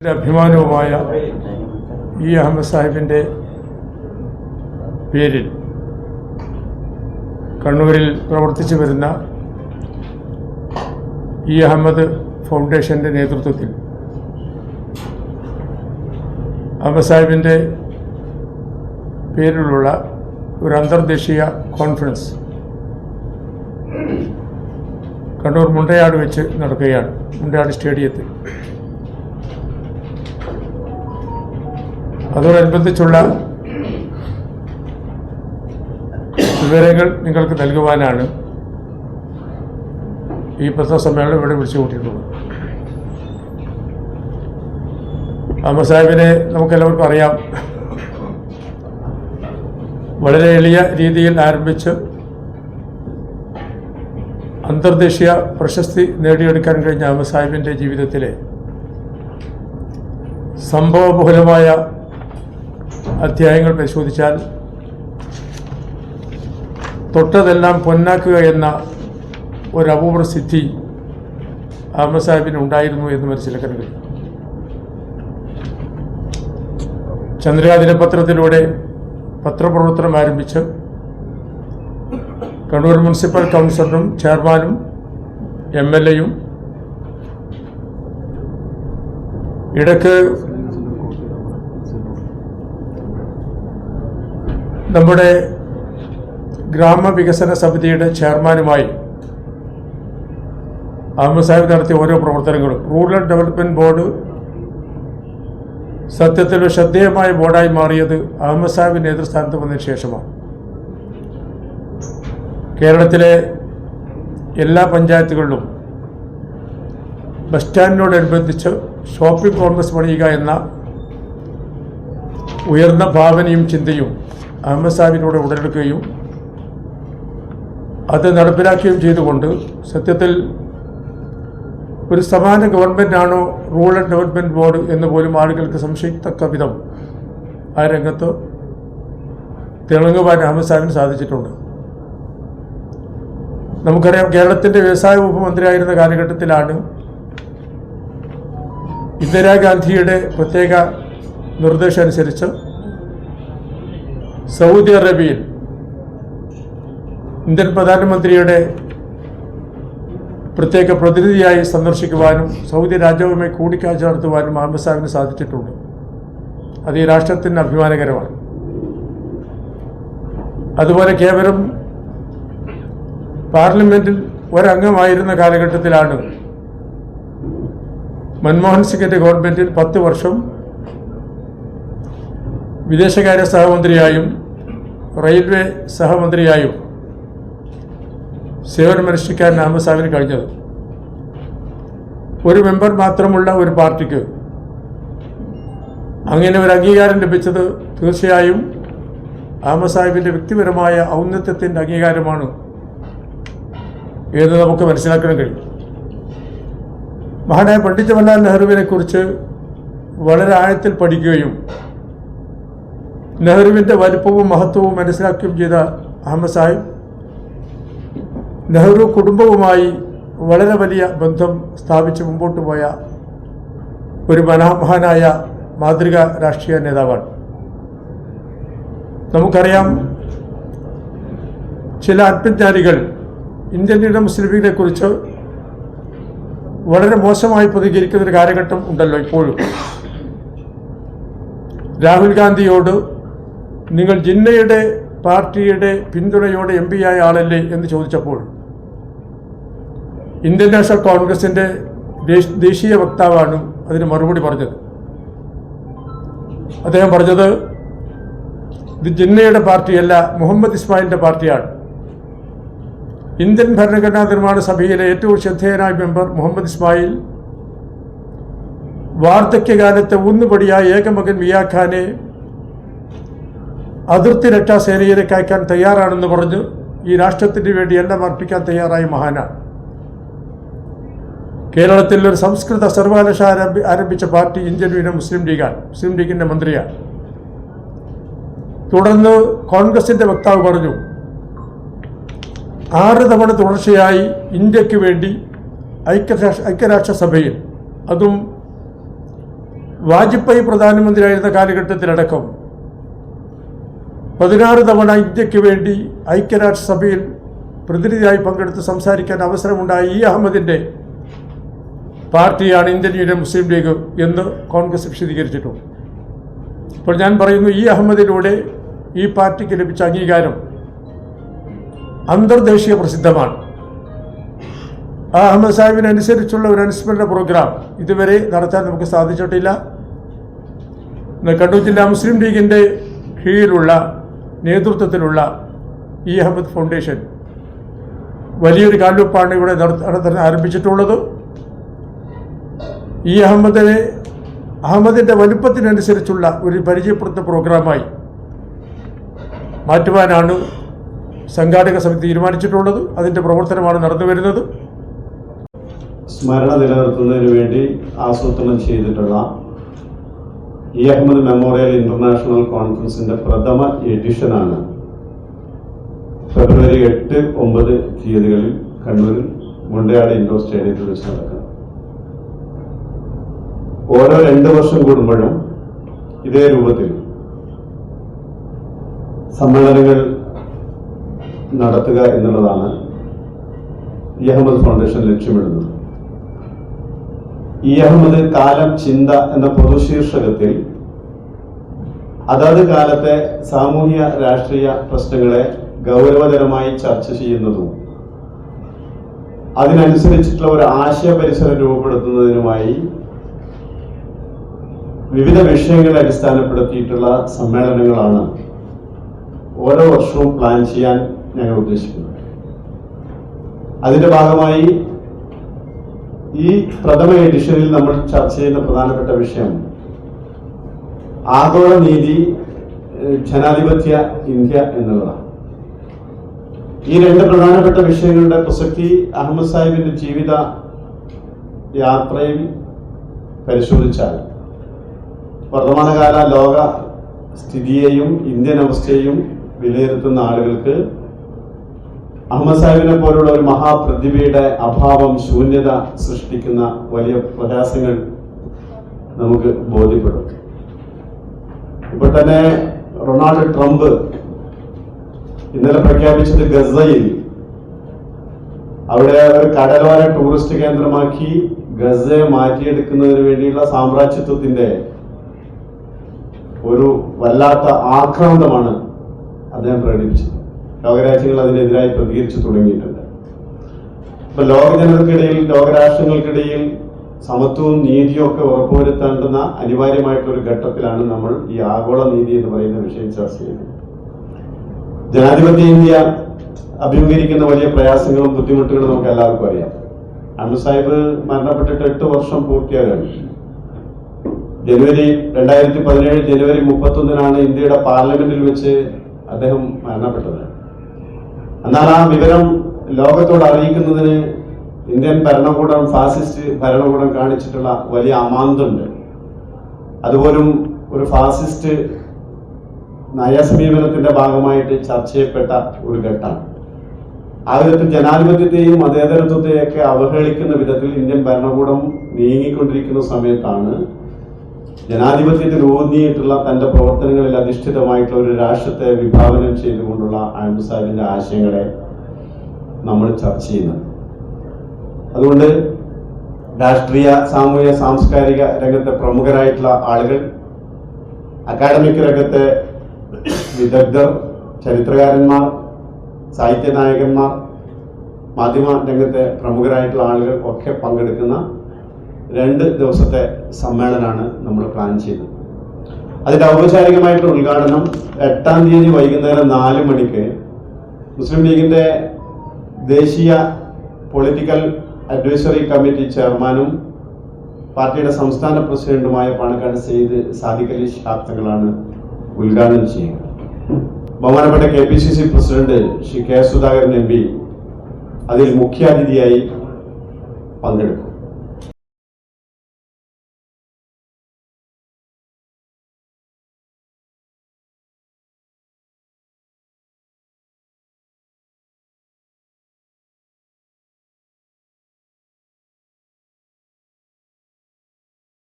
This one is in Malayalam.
അഭിമാനവുമായ ഇ അഹമ്മദ് സാഹിബിന്റെ പേരിൽ കണ്ണൂരിൽ പ്രവർത്തിച്ചു വരുന്ന ഇ അഹമ്മദ് ഫൗണ്ടേഷന്റെ നേതൃത്വത്തിൽ അഹമ്മദ് സാഹിബിന്റെ പേരിലുള്ള ഒരു അന്തർദേശീയ കോൺഫറൻസ് കണ്ണൂർ മുണ്ടയാട് വെച്ച് നടക്കുകയാണ് മുണ്ടയാട് സ്റ്റേഡിയത്തിൽ. അതോടനുബന്ധിച്ചുള്ള വിവരങ്ങൾ നിങ്ങൾക്ക് നൽകുവാനാണ് ഈ പത്രസമ്മേളനം ഇവിടെ വിളിച്ചു കൂട്ടിയിട്ടുള്ളത് അഹമ്മദ് സാഹിബിനെ നമുക്കെല്ലാവർക്കും അറിയാം. വളരെ എളിയ രീതിയിൽ ആരംഭിച്ച് അന്തർദേശീയ പ്രശസ്തി നേടിയെടുക്കാൻ കഴിഞ്ഞ അഹമ്മദ് സാഹിബിന്റെ ജീവിതത്തിലെ സംഭവബഹുലമായ അധ്യായങ്ങൾ പരിശോധിച്ചാൽ തൊട്ടതെല്ലാം പൊന്നാക്കുക എന്ന ഒരു അപൂർവ സിദ്ധി അഹമ്മദ് സാഹിബിന് ഉണ്ടായിരുന്നു എന്ന് മനസ്സിലാക്കാൻ കഴിയും ചന്ദ്രിക ദിനപത്രത്തിലൂടെ പത്രപ്രവർത്തനം ആരംഭിച്ച് കണ്ണൂർ മുനിസിപ്പൽ കൗൺസിലറും ചെയർമാനും എം എൽ എയും ഇടയ്ക്ക് നമ്മുടെ ഗ്രാമവികസന സമിതിയുടെ ചെയർമാനുമായി അഹമ്മദ് സാഹിബ് നടത്തിയ ഓരോ പ്രവർത്തനങ്ങളും. റൂറൽ ഡെവലപ്മെന്റ് ബോർഡ് സത്യത്തിൽ ശ്രദ്ധേയമായ ബോർഡായി മാറിയത് അഹമ്മദ് സാഹിബ് നേതൃസ്ഥാനത്ത് വന്നതിന് ശേഷമാണ്. കേരളത്തിലെ എല്ലാ പഞ്ചായത്തുകളിലും ബസ് സ്റ്റാൻഡിനോടനുബന്ധിച്ച് ഷോപ്പിംഗ് കോംപ്ലക്സ് പണിയുക എന്ന ഉയർന്ന ഭാവനയും ചിന്തയും അഹമ്മദ് സാഹിബിലൂടെ ഉടലെടുക്കുകയും അത് നടപ്പിലാക്കുകയും ചെയ്തുകൊണ്ട് സത്യത്തിൽ ഒരു സമാന ഗവൺമെന്റാണോ റൂറൽ ഡെവലപ്മെന്റ് ബോർഡ് എന്ന് പോലും ആളുകൾക്ക് സംശയിക്കത്തക്ക വിധം ആ രംഗത്ത് തിളങ്ങുവാൻ അഹമ്മദ് സാഹിബിന് സാധിച്ചിട്ടുണ്ട്. നമുക്കറിയാം കേരളത്തിന്റെ വ്യവസായ വകുപ്പ് മന്ത്രിയായിരുന്ന കാലഘട്ടത്തിലാണ് ഇന്ദിരാഗാന്ധിയുടെ പ്രത്യേക നിർദ്ദേശം അനുസരിച്ച് സൗദി അറേബ്യയിൽ ഇന്ത്യൻ പ്രധാനമന്ത്രിയുടെ പ്രത്യേക പ്രതിനിധിയായി സന്ദർശിക്കുവാനും സൗദി രാജാവുമായി കൂടിക്കാഴ്ച നടത്തുവാനും അഹമ്മദ് സാഹിബിന് സാധിച്ചിട്ടുണ്ട്. അത് ഈ രാഷ്ട്രത്തിന് അഭിമാനകരമാണ്. അതുപോലെ കേവലം പാർലമെന്റിൽ ഒരംഗമായിരുന്ന കാലഘട്ടത്തിലാണ് മൻമോഹൻ സിംഗിന്റെ ഗവൺമെന്റിൽ പത്ത് വർഷം വിദേശകാര്യ സഹമന്ത്രിയായും റെയിൽവേ സഹമന്ത്രിയായും സേവനമനുഷ്ഠിക്കാൻ അഹമ്മദ് കഴിഞ്ഞത്. ഒരു മെമ്പർ മാത്രമുള്ള ഒരു പാർട്ടിക്ക് അങ്ങനെ ഒരു അംഗീകാരം ലഭിച്ചത് തീർച്ചയായും അഹമ്മദ് സാഹിബിന്റെ വ്യക്തിപരമായ ഔന്നത്യത്തിന്റെ അംഗീകാരമാണ് എന്ന് നമുക്ക് മനസ്സിലാക്കാൻ കഴിയും. മഹാനായ പണ്ഡിറ്റ് ജവഹർലാൽ നെഹ്റുവിനെ കുറിച്ച് വളരെ ആഴത്തിൽ പഠിക്കുകയും നെഹ്റുവിന്റെ വലുപ്പവും മഹത്വവും മനസ്സിലാക്കുകയും ചെയ്ത അഹമ്മദ് സാഹിബ് നെഹ്റു കുടുംബവുമായി വളരെ വലിയ ബന്ധം സ്ഥാപിച്ച് മുമ്പോട്ട് പോയ ഒരു മനോമഹാനായ മാതൃക രാഷ്ട്രീയ നേതാവാണ്. നമുക്കറിയാം ചില ആത്മജ്ഞാനികൾ ഇന്ത്യൻ മുസ്ലിം കുറിച്ച് വളരെ മോശമായി പ്രതികരിക്കുന്ന ഒരു കാലഘട്ടം ഉണ്ടല്ലോ ഇപ്പോഴും. രാഹുൽ ഗാന്ധിയോട് നിങ്ങൾ ജിന്നയുടെ പാർട്ടിയുടെ പിന്തുണയോടെ എം പി ആയ ആളല്ലേ എന്ന് ചോദിച്ചപ്പോൾ ഇന്ത്യൻ നാഷണൽ കോൺഗ്രസിന്റെ ദേശീയ വക്താവാണ് അതിന് മറുപടി പറഞ്ഞത്. അദ്ദേഹം പറഞ്ഞത് ഇത് ജിന്നയുടെ പാർട്ടിയല്ല മുഹമ്മദ് ഇസ്മായിലിന്റെ പാർട്ടിയാണ്. ഇന്ത്യൻ ഭരണഘടനാ നിർമ്മാണ സഭയിലെ ഏറ്റവും ശ്രദ്ധേയനായ മെമ്പർ മുഹമ്മദ് ഇസ്മായിൽ വാർദ്ധക്യകാലത്തെ ഊന്നുപടിയായ ഏകമകൻ മിയാഖാനെ അതിർത്തി രക്ഷാ സേനയിലേക്ക് അയക്കാൻ തയ്യാറാണെന്ന് പറഞ്ഞ് ഈ രാഷ്ട്രത്തിന് വേണ്ടി എല്ലാം അർപ്പിക്കാൻ തയ്യാറായ മഹാനാണ് കേരളത്തിൽ ഒരു സംസ്കൃത സർവകലാശാല ആരംഭിച്ച പാർട്ടി ഇന്ത്യൻ യൂണിയൻ മുസ്ലിം ലീഗാണ്. മുസ്ലിം ലീഗിന്റെ മന്ത്രിയാണ്. തുടർന്ന് കോൺഗ്രസിന്റെ വക്താവ് പറഞ്ഞു ആറ് തവണ തുടർച്ചയായി ഇന്ത്യയ്ക്ക് വേണ്ടി ഐക്യരാഷ്ട്ര ഐക്യരാഷ്ട്രസഭയിൽ അതും വാജ്പേയി പ്രധാനമന്ത്രിയായിരുന്ന കാലഘട്ടത്തിലടക്കം പതിനാറ് തവണ ഇന്ത്യയ്ക്ക് വേണ്ടി ഐക്യരാഷ്ട്രസഭയിൽ പ്രതിനിധിയായി പങ്കെടുത്ത് സംസാരിക്കാൻ അവസരമുണ്ടായ ഇ അഹമ്മദിന്റെ പാർട്ടിയാണ് ഇന്ത്യൻ യൂണിയൻ മുസ്ലിം ലീഗ് എന്ന് കോൺഗ്രസ് വിശദീകരിച്ചിട്ടുണ്ട്. ഇപ്പോൾ ഞാൻ പറയുന്നു ഈ അഹമ്മദിലൂടെ ഈ പാർട്ടിക്ക് ലഭിച്ച അംഗീകാരം അന്തർദേശീയ പ്രസിദ്ധമാണ്. ആ അഹമ്മദ് സാഹിബിനനുസരിച്ചുള്ള ഒരു അനുസ്മരണ പ്രോഗ്രാം ഇതുവരെ നടത്താൻ നമുക്ക് സാധിച്ചിട്ടില്ല. കണ്ണൂർ ജില്ലാ മുസ്ലിം ലീഗിന്റെ കീഴിലുള്ള നേതൃത്വത്തിലുള്ള ഇ അഹമ്മദ് ഫൗണ്ടേഷൻ വലിയൊരു കാൽവെപ്പാണ് ഇവിടെ നടത്ത- നടത്താൻ ആരംഭിച്ചിട്ടുള്ളത്. ഇ അഹമ്മദിനെ അഹമ്മദിന്റെ വലുപ്പത്തിനനുസരിച്ചുള്ള ഒരു പരിചയപ്പെടുത്തുന്ന പ്രോഗ്രാമായി മാറ്റുവാനാണ് സംഘാടക സമിതി തീരുമാനിച്ചിട്ടുള്ളത്. അതിന്റെ പ്രവർത്തനമാണ് നടന്നു വരുന്നത്. സ്മരണ നിലനിർത്തുന്നതിന് വേണ്ടി ആസൂത്രണം ചെയ്തിട്ടുള്ള ഇ അഹമ്മദ് മെമ്മോറിയൽ ഇന്റർനാഷണൽ കോൺഫറൻസിന്റെ പ്രഥമ എഡിഷനാണ്. ഫെബ്രുവരി എട്ട് ഒമ്പത് തീയതികളിൽ കണ്ണൂരിൽ മുണ്ടയാട് ഇൻഡോർ സ്റ്റേഡിയത്തിൽ വെച്ച് നടക്കുന്നത് ഓരോ രണ്ട് വർഷം കൂടുമ്പോഴും ഇതേ രൂപത്തിൽ സമ്മേളനങ്ങൾ നടത്തുക എന്നുള്ളതാണ് ഇ അഹമ്മദ് ഫൗണ്ടേഷൻ ലക്ഷ്യമിടുന്നത്. ഇ അഹമ്മദ് കാലം ചിന്ത എന്ന പൊതുശീർഷകത്തിൽ അതാത് കാലത്തെ സാമൂഹ്യ രാഷ്ട്രീയ പ്രശ്നങ്ങളെ ഗൗരവതരമായി ചർച്ച ചെയ്യുന്നതും അതിനനുസരിച്ചിട്ടുള്ള ഒരു ആശയ പരിസരം രൂപപ്പെടുത്തുന്നതിനുമായി വിവിധ വിഷയങ്ങളെ അടിസ്ഥാനപ്പെടുത്തിയിട്ടുള്ള സമ്മേളനങ്ങളാണ് ഓരോ വർഷവും പ്ലാൻ ചെയ്യാൻ ഞങ്ങൾ ഉദ്ദേശിക്കുന്നത്. അതിന്റെ ഭാഗമായി ഈ പ്രഥമ എഡിഷനിൽ നമ്മൾ ചർച്ച ചെയ്യുന്ന പ്രധാനപ്പെട്ട വിഷയം ആഗോള നീതി ജനാധിപത്യ ഇന്ത്യ എന്നുള്ളതാണ്. ഈ രണ്ട് പ്രധാനപ്പെട്ട വിഷയങ്ങളുടെ പ്രസക്തി അഹമ്മദ് സാഹിബിന്റെ ജീവിത യാത്രയിൽ പരിശോധിച്ചാൽ വർത്തമാനകാല ലോക സ്ഥിതിയെയും ഇന്ത്യൻ അവസ്ഥയെയും വിലയിരുത്തുന്ന ആളുകൾക്ക് അഹമ്മദ് സാഹിബിനെ പോലുള്ള ഒരു മഹാപ്രതിഭയുടെ അഭാവം ശൂന്യത സൃഷ്ടിക്കുന്ന വലിയ പ്രയാസങ്ങൾ നമുക്ക് ബോധ്യപ്പെടും. ഇപ്പോൾ തന്നെ റൊണാൾഡ് ട്രംപ് ഇന്നലെ പ്രഖ്യാപിച്ചത് ഗസയിൽ അവിടെ ഒരു കടലോര ടൂറിസ്റ്റ് കേന്ദ്രമാക്കി ഗസയെ മാറ്റിയെടുക്കുന്നതിന് വേണ്ടിയുള്ള സാമ്രാജ്യത്വത്തിന്റെ ഒരു വല്ലാത്ത ആക്രാന്തമാണ് അദ്ദേഹം പ്രകടിപ്പിച്ചത്. ലോകരാജ്യങ്ങൾ അതിനെതിരായി പ്രതികരിച്ചു തുടങ്ങിയിട്ടുണ്ട്. ഇപ്പൊ ലോക ജനങ്ങൾക്കിടയിൽ ലോകരാഷ്ട്രങ്ങൾക്കിടയിൽ സമത്വവും നീതിയും ഒക്കെ ഉറപ്പുവരുത്തേണ്ടുന്ന അനിവാര്യമായിട്ടുള്ള ഒരു ഘട്ടത്തിലാണ് നമ്മൾ ഈ ആഗോള നീതി എന്ന് പറയുന്ന വിഷയം ചർച്ച ചെയ്യുന്നത്. ജനാധിപത്യ ഇന്ത്യ അഭിമുഖീകരിക്കുന്ന വലിയ പ്രയാസങ്ങളും ബുദ്ധിമുട്ടുകളും നമുക്ക് എല്ലാവർക്കും അറിയാം. അഹമ്മദ് സാഹിബ് മരണപ്പെട്ടിട്ട് എട്ട് വർഷം പൂർത്തിയാകാണ് ജനുവരി രണ്ടായിരത്തി പതിനേഴ് ജനുവരി മുപ്പത്തൊന്നിനാണ് ഇന്ത്യയുടെ പാർലമെന്റിൽ വെച്ച് അദ്ദേഹം മരണപ്പെട്ടത്. എന്നാൽ ആ വിവരം ലോകത്തോട് അറിയിക്കുന്നതിന് ഇന്ത്യൻ ഭരണകൂടം ഫാസിസ്റ്റ് ഭരണകൂടം കാണിച്ചിട്ടുള്ള വലിയ അമാന്തുണ്ട്. അതുപോലും ഒരു ഫാസിസ്റ്റ് നയസമീപനത്തിന്റെ ഭാഗമായിട്ട് ചർച്ച ചെയ്യപ്പെട്ട ഒരു ഘട്ടമാണ് ആ വിധത്തിൽ ജനാധിപത്യത്തെയും മതേതരത്വത്തെയൊക്കെ അവഹേളിക്കുന്ന വിധത്തിൽ ഇന്ത്യൻ ഭരണകൂടം നീങ്ങിക്കൊണ്ടിരിക്കുന്ന സമയത്താണ് ജനാധിപത്യത്തിൽ ഊന്നിയിട്ടുള്ള തന്റെ പ്രവർത്തനങ്ങളിൽ അധിഷ്ഠിതമായിട്ടുള്ള ഒരു രാഷ്ട്രത്തെ വിഭാവനം ചെയ്തുകൊണ്ടുള്ള അഹമ്മദ് സാഹിബിന്റെ ആശയങ്ങളെ നമ്മൾ ചർച്ച ചെയ്യുന്നത്. അതുകൊണ്ട് രാഷ്ട്രീയ സാമൂഹ്യ സാംസ്കാരിക രംഗത്തെ പ്രമുഖരായിട്ടുള്ള ആളുകൾ അക്കാഡമിക് രംഗത്തെ വിദഗ്ധർ ചരിത്രകാരന്മാർ സാഹിത്യ നായകന്മാർ മാധ്യമ രംഗത്തെ പ്രമുഖരായിട്ടുള്ള ആളുകൾ ഒക്കെ പങ്കെടുക്കുന്ന രണ്ട് ദിവസത്തെ സമ്മേളനമാണ് നമ്മൾ പ്ലാൻ ചെയ്തത്. അതിന്റെ ഔപചാരികമായിട്ടുള്ള ഉദ്ഘാടനം എട്ടാം തീയതി വൈകുന്നേരം നാല് മണിക്ക് മുസ്ലിം ലീഗിന്റെ ദേശീയ പൊളിറ്റിക്കൽ അഡ്വൈസറി കമ്മിറ്റി ചെയർമാനും പാർട്ടിയുടെ സംസ്ഥാന പ്രസിഡന്റുമായ പാണക്കാട് സെയ്ദ് സാദിഖ് അലി ശാസ്ത്രങ്ങളാണ് ഉദ്ഘാടനം ചെയ്യുക ബഹുമാനപ്പെട്ട K P C C president Shri K Sudhakaran M P അതിൽ മുഖ്യാതിഥിയായി പങ്കെടുക്കും.